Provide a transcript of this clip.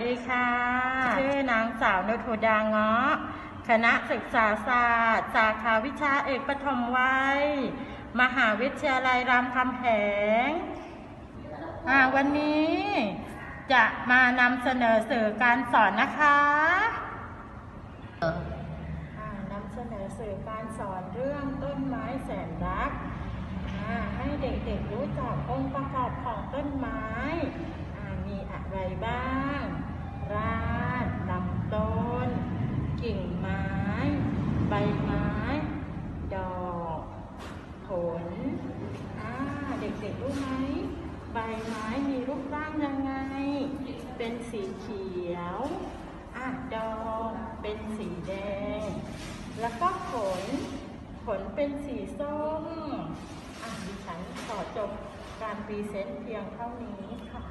วัสดีค่ะ ชื่อนางสาวนุทุดาเงาะคณะศึกษาศาสตร์ สาขาวิชาเอกปฐมวัย มหาวิทยาลัยรามคำแหงอ่าวันนี้จะมานำเสนอสื่อการสอนนะคะอ่านำเสนอสื่อการสอนเรื่องต้นไม้แสนรักอ่าให้เด็กๆรู้จักองค์ประกอบของต้นไม้อ่ามีอะไรบ้าง รากลำต้น กิ่งไม้ ใบ ไม้ ดอก ผลอ่าเด็กๆรู้ไหม ใบไม้มีรูปร่างยังไง เป็นสีเขียวอะดอกเป็นสีแดง แล้วก็ผล ผลเป็นสีส้มอะดิฉันขอจบการพรีเซนต์เพียงเท่านี้ค่ะ